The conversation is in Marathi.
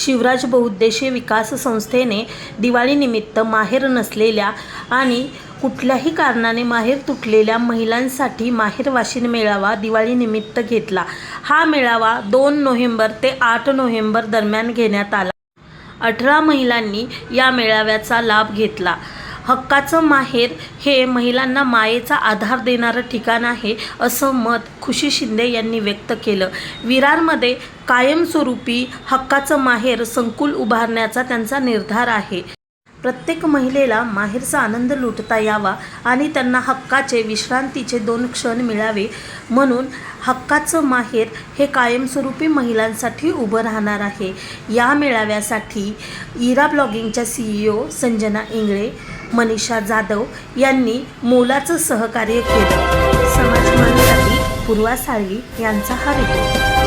शिवराज बहुउद्देशीय विकास संस्थेने दिवाळीनिमित्त माहेर नसलेल्या आणि कुठल्याही कारणाने माहेर तुटलेल्या महिलांसाठी माहेर वाशिन मेळावा दिवाळीनिमित्त घेतला. हा मेळावा दोन नोव्हेंबर ते आठ नोव्हेंबर दरम्यान घेण्यात आला. अठरा महिलांनी या मेळाव्याचा लाभ घेतला. हक्काचं माहेर हे महिलांना मायेचा आधार देणारं ठिकाण आहे असं मत खुशी शिंदे यांनी व्यक्त केलं. विरारमध्ये कायमस्वरूपी हक्काचं माहेर संकुल उभारण्याचा त्यांचा निर्धार आहे. प्रत्येक महिलेला माहेरचा आनंद लुटता यावा आणि त्यांना हक्काचे विश्रांतीचे दोन क्षण मिळावे. म्हणून हक्काचं माहेर हे कायमस्वरूपी महिलांसाठी उभं राहणार आहे. या मेळाव्यासाठी इरा ब्लॉगिंगच्या सीईओ संजना इंगळे मनीषा जाधव यांनी मोलाचं सहकार्य केलं. समाजमानसाठी पूर्वा साळवी यांचा हा रिपोर्ट